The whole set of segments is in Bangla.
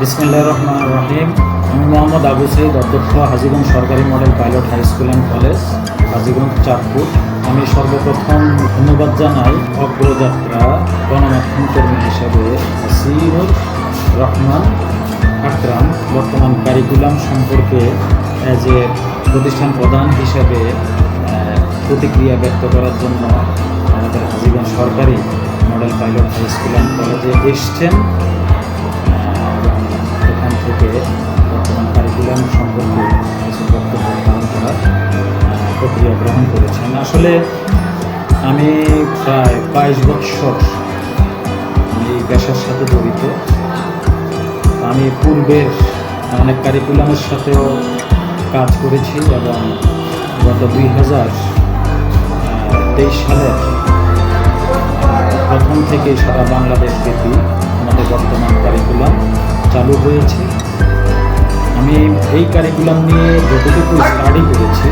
বিসমিল্লাহ রহমান রহিম। আমি মোহাম্মদ আবু সঈদ অধ্যক্ষ হাজিগঞ্জ সরকারি model pilot high school and college, Hajiganj, Chandpur. আমি সর্বপ্রথম ধন্যবাদ জানাই অগ্রযাত্রা গণমাধ্যম কর্মী হিসেবে হাসিনুর রহমান আকরাম বর্তমান কারিকুলাম সম্পর্কে অ্যাজ এ প্রতিষ্ঠান প্রধান হিসাবে প্রতিক্রিয়া ব্যক্ত করার জন্য আমাদের হাজিগঞ্জ সরকারি model pilot high school and কলেজে এসছেন। থেকে বর্তমান কারিকুলাম সম্পর্কে কিছু বক্তব্য পালন করার প্রক্রিয়া গ্রহণ করেছেন। আসলে আমি প্রায় বাইশ বৎসর এই পেশার সাথে জড়িত। আমি পূর্বের অনেক কারিকুলামের সাথেও কাজ করেছি এবং গত দুই হাজার তেইশ সালের প্রথম থেকে সারা বাংলাদেশ ব্যাপী আমাদের বর্তমান কারিকুলাম চালু হয়েছে। আমি এই কারিকুলাম নিয়ে যতটুকু স্টাডি করেছি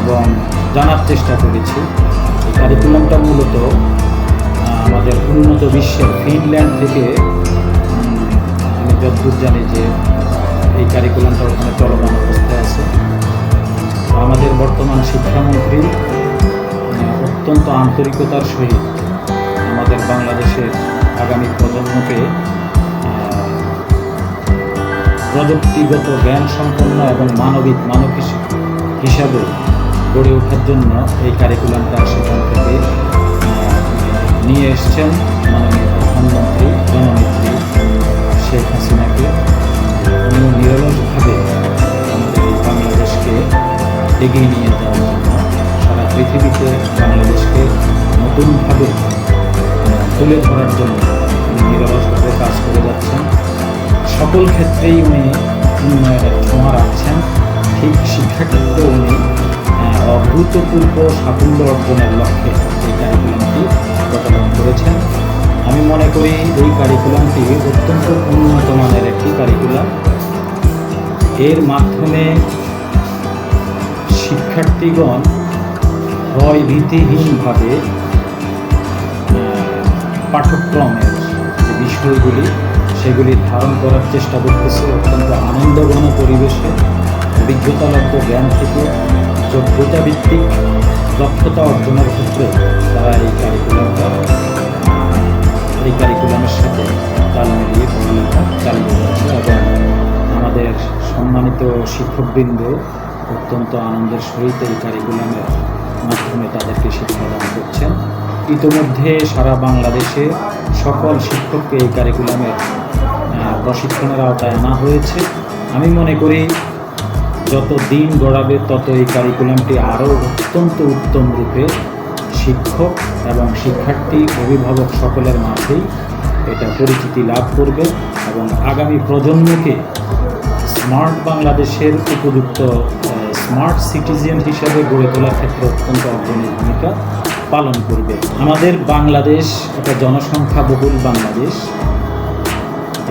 এবং জানার চেষ্টা করেছি। এই কারিকুলামটা মূলত আমাদের উন্নত বিশ্বের ফিনল্যান্ড থেকে আমি যতদূর জানি যে এই কারিকুলামটা ওখানে চলমান অবস্থায় আছে। আমাদের বর্তমান শিক্ষামন্ত্রী অত্যন্ত আন্তরিকতার সহিত আমাদের বাংলাদেশের আগামী প্রজন্মকে প্রযুক্তিগত জ্ঞান সম্পন্ন এবং মানবিক মানব হিস- হিসাবে গড়ে ওঠার জন্য এই কারিকুলামটা সেখান থেকে নিয়ে এসছেন মাননীয় প্রধানমন্ত্রী, জননেত্রী শেখ হাসিনাকে। উনি নিরলসভাবে আমাদের বাংলাদেশকে এগিয়ে নিয়ে যাওয়ার জন্য সারা পৃথিবীতে বাংলাদেশকে নতুনভাবে তুলে ধরার জন্য উনি নিরলসভাবে কাজ করে যাচ্ছেন। সকল ক্ষেত্রেই উনি উন্নয়নের ছোঁয়া রাখছেন। ঠিক শিক্ষাক্ষেত্রে উনি অভূতপূর্ব সাফল্য অর্জনের লক্ষ্যে এই কারিকুলামটি প্রচলন করেছেন। আমি মনে করি এই কারিকুলামটি অত্যন্ত উন্নত মানের একটি কারিকুলাম এর মাধ্যমে শিক্ষার্থীগণ ভয় ভীতিহীনভাবে আহ, পাঠ্যক্রমের যে বিষয়গুলি সেগুলি ধারণ করার চেষ্টা করতেছে অত্যন্ত আনন্দঘন পরিবেশে। অভিজ্ঞতা অভিজ্ঞতালব্ধ জ্ঞান থেকে যোগ্যতা ভিত্তিক দক্ষতা অর্জনের ক্ষেত্রে তারা এই কারিকুলামটা এই কারিকুলামের সাথে তাল মিলিয়ে পড়ালেখা চালিয়ে যাচ্ছে এবং আমাদের সম্মানিত শিক্ষকবৃন্দ অত্যন্ত আনন্দের সহিত এই কারিকুলামের মাধ্যমে তাদেরকে শিক্ষাদান করছেন। ইতোমধ্যে সারা বাংলাদেশে সকল শিক্ষককে এই কারিকুলামের প্রশিক্ষণের আওতায় আনা হয়েছে। আমি মনে করি যত দিন গড়াবে তত এই কারিকুলামটি আরও অত্যন্ত উত্তম রূপে শিক্ষক এবং শিক্ষার্থী, অভিভাবক সকলের মাঝেই এটা পরিচিতি লাভ করবে এবং আগামী প্রজন্মকে স্মার্ট বাংলাদেশের উপযুক্ত স্মার্ট সিটিজেন হিসাবে গড়ে তোলার ক্ষেত্রে অত্যন্ত অগ্রণী ভূমিকা পালন করবে। আমাদের বাংলাদেশ একটা জনসংখ্যা বহুল বাংলাদেশ।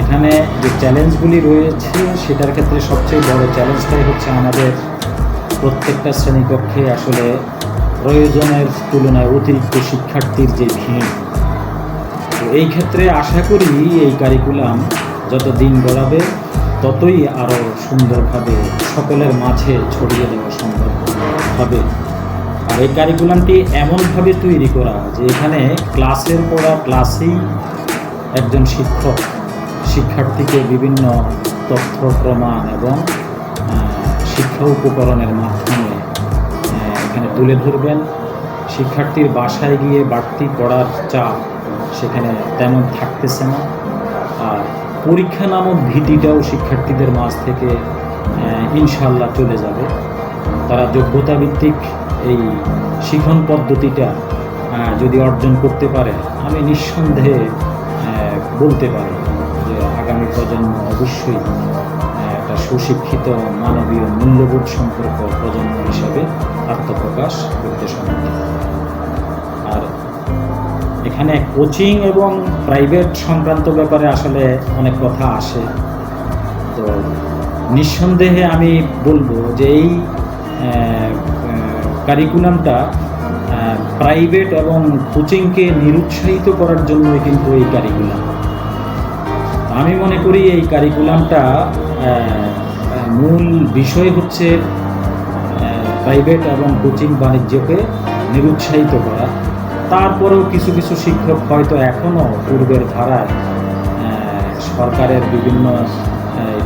এখানে যে চ্যালেঞ্জগুলি রয়েছে, সেটার ক্ষেত্রে সবচেয়ে বড় চ্যালেঞ্জটাই হচ্ছে আমাদের প্রত্যেকটা শ্রেণীকক্ষে আসলে প্রয়োজনের তুলনায় অতিরিক্ত শিক্ষার্থীর যে ভিড়। তো এই ক্ষেত্রে আশা করি এই কারিকুলাম যত দিন গড়াবে, ততই আরও সুন্দরভাবে সকলের মাঝে ছড়িয়ে দেওয়া সম্ভব হবে। আর এই কারিকুলামটি এমনভাবে তৈরি করা যে এখানে ক্লাসের পড়া ক্লাসেই একজন শিক্ষক শিক্ষার্থীকে বিভিন্ন তথ্য, প্রমাণ এবং শিক্ষা উপকরণের মাধ্যমে এখানে তুলে ধরবেন। শিক্ষার্থীর বাসায় গিয়ে বাড়তি পড়ার চাপ সেখানে তেমন থাকতেছে না। আর পরীক্ষা নামক ভীতিটাও শিক্ষার্থীদের মাঝ থেকে ইনশাল্লাহ চলে যাবে। তারা যোগ্যতা ভিত্তিক এই শিখন পদ্ধতিটা যদি অর্জন করতে পারে, আমি নিঃসন্দেহে বলতে পারি। যে আগামী প্রজন্ম অবশ্যই একটা সুশিক্ষিত মানবীয় মূল্যবোধ সম্পর্ক প্রজন্ম হিসাবে আত্মপ্রকাশ করতে সমর্থ। আর এখানে কোচিং এবং প্রাইভেট সংক্রান্ত ব্যাপারে আসলে অনেক কথা আসে। তো নিঃসন্দেহে আমি বলব যে এই কারিকুলামটা প্রাইভেট এবং কোচিংকে নিরুৎসাহিত করার জন্যই কিন্তু এই কারিকুলাম আমি মনে করি এই কারিকুলামটা মূল বিষয় হচ্ছে প্রাইভেট এবং কোচিং বাণিজ্যকে নিরুৎসাহিত করা। তারপরেও কিছু কিছু শিক্ষক হয়তো এখনও পূর্বের ধারায় সরকারের বিভিন্ন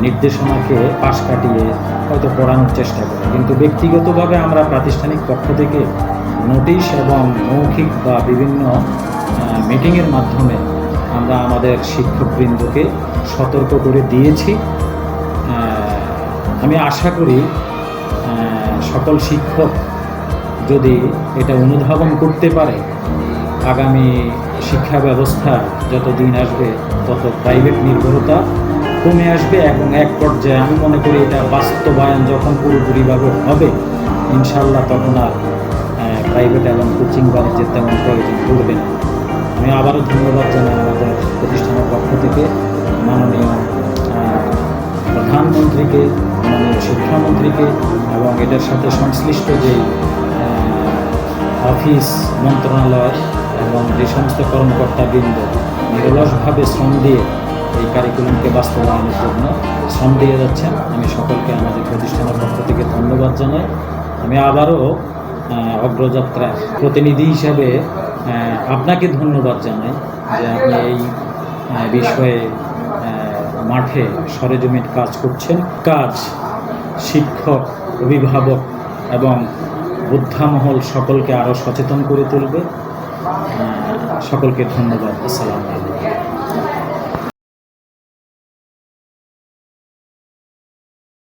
নির্দেশনাকে পাশ কাটিয়ে হয়তো পড়ানোর চেষ্টা করে। কিন্তু ব্যক্তিগতভাবে আমরা প্রাতিষ্ঠানিক পক্ষ থেকে নোটিশ এবং মৌখিক বা বিভিন্ন মিটিংয়ের মাধ্যমে আমরা আমাদের শিক্ষকবৃন্দকে সতর্ক করে দিয়েছি। আমি আশা করি সকল শিক্ষক যদি এটা অনুধাবন করতে পারে, আগামী শিক্ষা ব্যবস্থা যত দিন আসবে, তত প্রাইভেট নির্ভরতা কমে আসবে এবং এক পর্যায়ে আমি মনে করি এটা বাস্তবায়ন যখন পুরোপুরিভাবে হবে ইনশাল্লাহ তখন আর প্রাইভেট এবং কোচিং বাণিজ্যের তেমন প্রয়োজন পড়বে না। আমি আবারও ধন্যবাদ জানাই আমাদের প্রতিষ্ঠানের পক্ষ থেকে। মাননীয় প্রধানমন্ত্রীকে, মাননীয় শিক্ষামন্ত্রীকে এবং এটার সাথে সংশ্লিষ্ট যে অফিস মন্ত্রণালয় এবং যে সমস্ত কর্মকর্তাবৃন্দ নিরলসভাবে শ্রম দিয়ে এই কারিকুলামকে বাস্তবায়নের জন্য শ্রম দিয়ে যাচ্ছেন, আমি সকলকে আমাদের প্রতিষ্ঠানের পক্ষ থেকে ধন্যবাদ জানাই। আমি আবারও অগ্রযাত্রার প্রতিনিধি হিসাবে আপনাকে ধন্যবাদ জানাই যে আপনি এই বিষয়ে মাঠে সরেজমিন কাজ করছেন। কাজ, শিক্ষক, অভিভাবক এবং বুদ্ধামহল সকলকে আরও সচেতন করে তুলবে। সকলকে ধন্যবাদ। আসসালামু